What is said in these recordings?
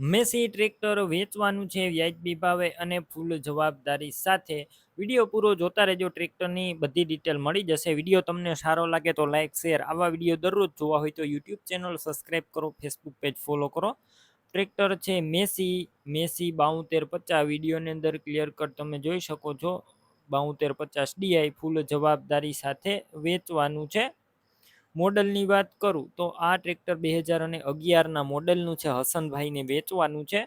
Massey tractor વેચવાનું છે વ્યાજબી ભાવે અને ફૂલ જવાબદારી સાથે. વીડિયો પૂરો જોતા રહેજો, ટ્રેક્ટરની બધી ડિટેલ મળી જશે. વીડિયો તમને સારો લાગે તો લાઇક શેર આવા વીડિયો દરરોજ જોવા હોય તો યુટ્યુબ ચેનલ સબસ્ક્રાઈબ કરો ફેસબુક પેજ ફોલો કરો. ટ્રેક્ટર છે મેસી મેસી બાઉતેર પચાસ. વિડીયોની અંદર ક્લિયર કટ તમે જોઈ શકો છો. બાઉતેર પચાસ ડીઆઈ ફૂલ જવાબદારી સાથે વેચવાનું છે. મોડલની વાત કરું તો આ ટ્રેક્ટર બે હજાર અને અગિયારના મોડલનું છે હસનભાઈને વેચવાનું છે.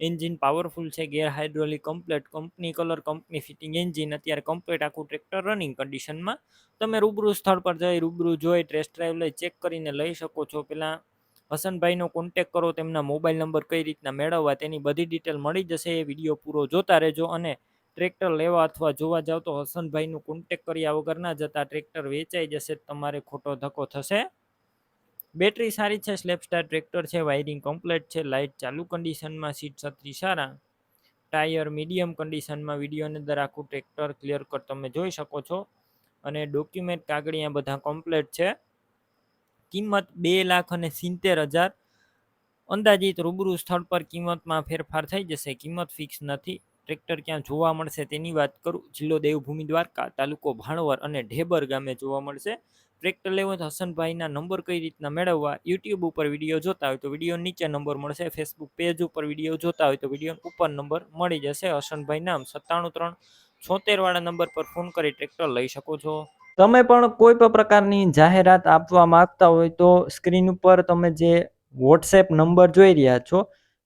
એન્જિન પાવરફુલ છે, gear hydraulic, complete company, colour company, fitting engine, અત્યારે કમ્પ્લેટ આખું ટ્રેક્ટર રનિંગ કન્ડિશનમાં તમે રૂબરૂ સ્થળ પર જઈ રૂબરૂ જોઈ ટેસ્ટ ડ્રાઈવ લઈ ચેક કરીને લઈ શકો છો. પહેલાં હસનભાઈનો કોન્ટેક કરો, તેમના મોબાઈલ નંબર કઈ રીતના મેળવવા તેની બધી ડિટેલ મળી જશે, એ વીડિયો પૂરો જોતા રહેજો અને ટ્રેક્ટર લેવા અથવા જોવા જાવ તો હસનભાઈનું કોન્ટેક કર્યા વગર ના જતા ટ્રેક્ટર વેચાઈ જશે, તમારે ખોટો ધક્કો થશે. બેટરી સારી છે સ્લેપસ્ટાર ટ્રેક્ટર છે વાયરિંગ કમ્પ્લીટ છે લાઇટ ચાલુ કન્ડિશનમાં સીટ છત્રી સારા. ટાયર મીડિયમ કન્ડિશનમાં વિડીયોની અંદર આખું ટ્રેક્ટર ક્લિયર કટ તમે જોઈ શકો છો. અને ડોક્યુમેન્ટ કાગળિયા બધા કમ્પ્લીટ છે. કિંમત બે લાખ અને સિત્તેર હજાર. અંદાજિત રૂબરૂ સ્થળ પર કિંમતમાં ફેરફાર થઈ જશે, કિંમત ફિક્સ નથી. ટ્રેક્ટર ક્યાં જોવા મળશે તેની વાત કરું. જિલ્લો દેવભૂમિ દ્વારકા, તાલુકો ભાણવર અને ઢેબર ગામે જોવા મળશે. ટ્રેક્ટર લેવો તો હસનભાઈના નંબર કઈ રીતના મેળવવા, યુટ્યુબ ઉપર વીડિયો જોતા હોય તો વીડિયો નીચે નંબર મળશે, ફેસબુક પેજ ઉપર વીડિયો જોતા હોય તો વીડિયો ઉપર નંબર મળી જશે. હસનભાઈ નામ સત્તાણું ત્રણ છોતેર વાળા નંબર પર ફોન કરી ટ્રેક્ટર લઈ શકો છો. તમે પણ કોઈ પણ પ્રકારની જાહેરાત આપવા માંગતા હોય તો સ્ક્રીન ઉપર તમે જે વોટ્સએપ નંબર જોઈ રહ્યા છો